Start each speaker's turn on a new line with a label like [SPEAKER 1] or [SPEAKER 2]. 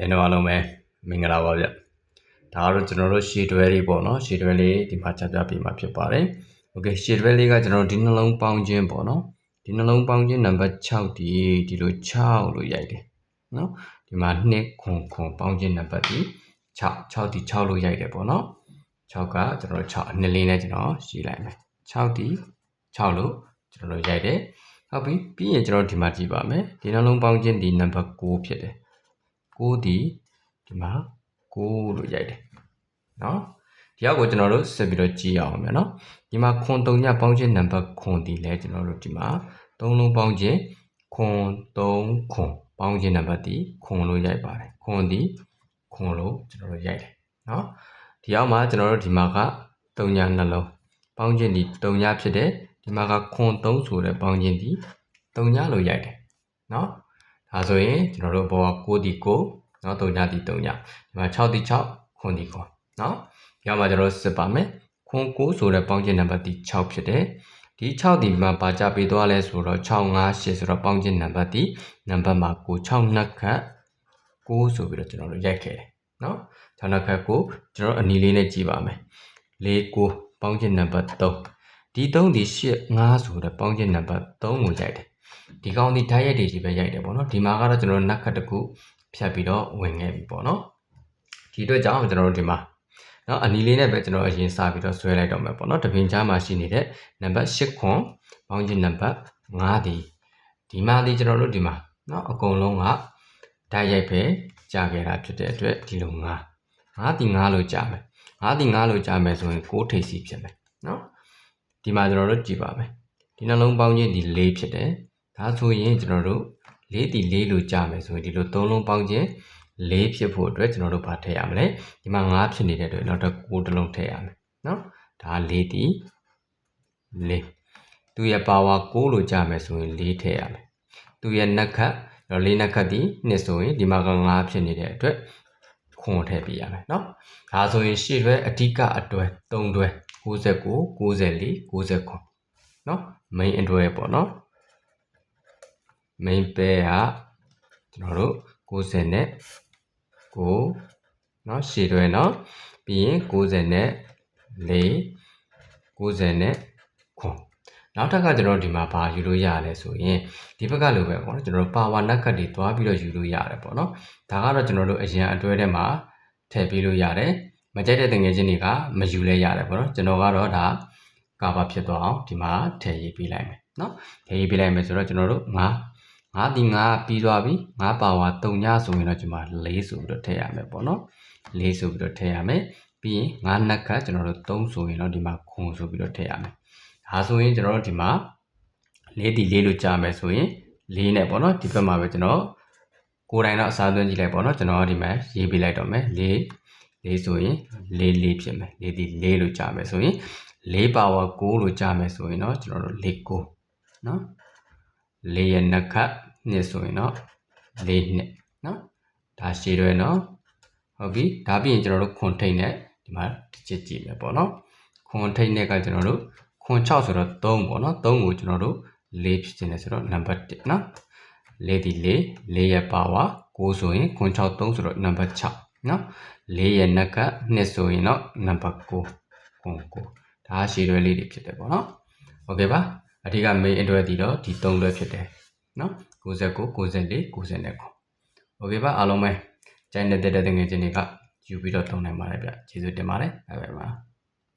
[SPEAKER 1] တဲ့တော့အားလုံးပဲမင်္ဂလာပါဗျဒါကတော့ကျွန်တော်တို့ရှေ့တွဲလေးပေါ့နော်ရှေ့တွဲလေးဒီမှာချပြပေးမှာဖြစ်ပါတယ်โอเคရှေ့တွဲလေးကကျွန်တော်တို့ဒီနှလုံးပေါင်းခြင်းပေါ့နော်ဒီနှလုံးပေါင်းခြင်းနံပါတ်6ဒီဒီလို6လို့ရိုက်တယ်နော်ဒီမှာ2ခွန်ခွန်ပေါင်းခြင်းနံပါတ်ဒီ6 6ဒီ6လို့ရိုက်တယ်ပေါ့နော်6ကကျွန်တော်တို့6အနှစ်လေးနဲ့ကျွန်တော်ရှင်းလိုက်မယ်6ဒီ6လို့ကျွန်တော်တို့ရိုက်တယ်ဟုတ်ပြီပြီးရင်ကျွန်တော်ဒီမှာကြည့်ပါမယ်ဒီနှလုံးပေါင်းခြင်းဒီနံပါတ်6ဖြစ်တယ် 6ဒီဒီမှာ6လို့ရိုက်တယ်နော်ဒီအောက်ကိုကျွန်တော်တို့ဆက်ပြီးတော့ကြည့်အောင်မယ်နော်ဒီမှာခွန်3ညပေါင်းခြင်းနံပါတ်ခွန်ဒီလဲကျွန်တော်တို့ဒီမှာ3လုံးပေါင်းခြင်းခွန်3ခွန်ပေါင်းခြင်းနံပါတ်ဒီခွန်လို့ရိုက်ပါတယ်ခွန်ဒီခွန်လို့ကျွန်တော်တို့ရိုက်တယ်နော်ဒီအောက်မှာကျွန်တော်တို့ဒီမှာက3ညနှလုံးပေါင်းခြင်းဒီ3ညဖြစ်တယ်ဒီမှာကခွန်3ဆိုတဲ့ပေါင်းခြင်းဒီ3ညလို့ရိုက်တယ်နော် ဒါဆိုရင်ကျွန်တော်တို့ဘောက6ဒီ9နော်3ညဒီ3ညဒီမှာ6ဒီ6ခွန်ဒီခွန်နော်ဒီအောက်မှာကျွန်တော်တို့စစ်ပါမယ်ခွန်9ဆိုတဲ့ပေါင်းခြင်းနံပါတ်ဒီ6ဖြစ်တယ်ဒီ6ဒီမှာပါကြပေးသွားလဲဆိုတော့6 5 8ဆိုတော့ပေါင်းခြင်းနံပါတ်ဒီနံပါတ်မှာ9 6နှစ်ခတ်9ဆိုပြီးတော့ကျွန်တော်တို့ရိုက်ခဲ့တယ်နော်6နှစ်ခတ်9ကျွန်တော်အနီလေးနဲ့ကြည့်ပါမယ်4 9ပေါင်းခြင်းနံပါတ်3ဒီ3ဒီ8 5ဆိုတဲ့ပေါင်းခြင်းနံပါတ်3ကိုရိုက်တယ် ဒီကောင်ဒီဓာတ်ရိုက်တွေကြီးပဲရိုက်တယ်ပေါ့နော်ဒီမှာကတော့ကျွန်တော်နက်ခတ်တစ်ခုဖြတ်ပြီးတော့ဝင်ခဲ့ပြီပေါ့နော်ဒီအတွက်ကြောင့်ကျွန်တော်တို့ဒီမှာနော်အနီလေးနဲ့ပဲကျွန်တော်အရင်စပြီးတော့ဆွဲလိုက်တော့မယ်ပေါ့နော်တပင်ချားမှာရှိနေတဲ့နံပါတ်8ခွန်ပေါင်းခြင်းနံပါတ်5ဒီဒီမှာဒီကျွန်တော်တို့ဒီမှာနော်အကုန်လုံးကဓာတ်ရိုက်ပဲကြာခဲ့တာဖြစ်တဲ့အတွက်ဒီလို5 5ဒီ5လို့ကြာမယ်5ဒီ5လို့ကြာမယ်ဆိုရင်6ထိပ်စီဖြစ်မယ်နော်ဒီမှာကျွန်တော်တို့ကြည့်ပါမယ်ဒီနှလုံးပေါင်းခြင်းဒီ4ဖြစ်တယ် ဒါဆိုရင်ကျွန်တော်တို့4ဒီ4လို့ကြာမယ်ဆိုရင်ဒီလို3လုံးပေါင်းခြင်း4ဖြစ်ဖို့အတွက်ကျွန်တော်တို့ဘာထည့်ရမလဲဒီမှာ5ဖြစ်နေတဲ့အတွက်နောက်တစ်9တစ်လုံးထည့်ရမယ်နော်ဒါ4ဒီ4သူရဲ့ power 6လို့ကြာမယ်ဆိုရင်4ထည့်ရမယ်သူရဲ့နက်ခတ်တော့4နက်ခတ်ဒီနှစ်ဆိုရင်ဒီမှာက5ဖြစ်နေတဲ့အတွက်ခွန်ထည့်ပြရမယ်နော်ဒါဆိုရင်ရှေ့ဘက်အဓိကအတွဲ3တွဲ69 94 99နော် main အတွဲပေါ့နော် main pair ကကျွန်တော်တို့90နဲ့9เนาะရှည်တွဲเนาะပြီးရင်90နဲ့4 90နဲ့ခွန်နောက်ထပ်ကကျွန်တော်တို့ဒီမှာဘာယူလို့ရလဲဆိုရင်ဒီဘက်ကလိုပဲပေါ့နော်ကျွန်တော်တို့ power နက်ကတ်တွေတွားပြီးတော့ယူလို့ရတယ်ပေါ့နော်ဒါကတော့ကျွန်တော်တို့အရင်အတွဲထဲမှာထည့်ပေးလို့ရတယ်မကြိုက်တဲ့တငယ်ချင်းတွေကမယူလဲရတယ်ပေါ့နော်ကျွန်တော်ကတော့ဒါကာဘာဖြစ်သွားအောင်ဒီမှာထည့်ရေးပေးလိုက်မယ်နော်ထည့်ရေးပေးလိုက်မယ်ဆိုတော့ကျွန်တော်တို့9 9ဒီ9ပြီးသွားပြီ9ပါဝါ3ညဆိုရင်တော့ကျွန်မ4ဆိုပြီးတော့ထည့်ရမယ်ပေါ့နော်4ဆိုပြီးတော့ထည့်ရမယ်ပြီးရင်9နက်ကကျွန်တော်တို့3ဆိုရင်တော့ဒီမှာခွန်ဆိုပြီးတော့ထည့်ရမယ်ဒါဆိုရင်ကျွန်တော်တို့ဒီမှာ4ဒီ4လို့ကြားမယ်ဆိုရင်4နဲ့ပေါ့နော်ဒီဘက်မှာပဲကျွန်တော်ကိုယ်တိုင်တော့အစားသွင်းကြည့်လိုက်ပေါ့နော်ကျွန်တော်ဒီမှာရေးပေးလိုက်တော့မယ်4 4ဆိုရင်4 4ဖြစ်မယ်4ဒီ4လို့ကြားမယ်ဆိုရင်4ပါဝါ9လို့ကြားမယ်ဆိုရင်တော့ကျွန်တော်တို့4 9နော် ၄ရဲ့နှစ်ခတ်နှစ်ဆိုရင်တော့၄နှစ်နော်ဒါရှည်တွဲနော်ဟုတ်ပြီဒါပြီးရင်ကျွန်တော်တို့ခွန်ထိတ်နဲ့ဒီမှာကြည့်ကြည့်မယ်ပေါ့နော်ခွန်ထိတ်နဲ့ကကျွန်တော်တို့ခွန်6ဆိုတော့3ပေါ့နော်3ကိုကျွန်တော်တို့4ဖြစ်နေတယ်ဆိုတော့နံပါတ်1နော်4ဒီ4 4ရဲ့ပါဝါ9ဆိုရင်ခွန်6 3ဆိုတော့နံပါတ်6နော်4ရဲ့နှက်က2ဆိုရင်တော့နံပါတ်9ခွန်9ဒါရှည်တွဲလေးတွေဖြစ်တယ်ပေါ့နော်โอเคပါ အထက်က main အတွက်ဒီတော့ဒီ3လွဲဖြစ်တယ်နော်69 94 99 okay ပါအားလုံးပဲကျန်နေတဲ့တငယ်ချင်းတွေကယူပြီးတော့သုံးနိုင်ပါတယ်ဗျကျေးဇူးတင်ပါတယ်ဘိုင်ဘိုင်ပါ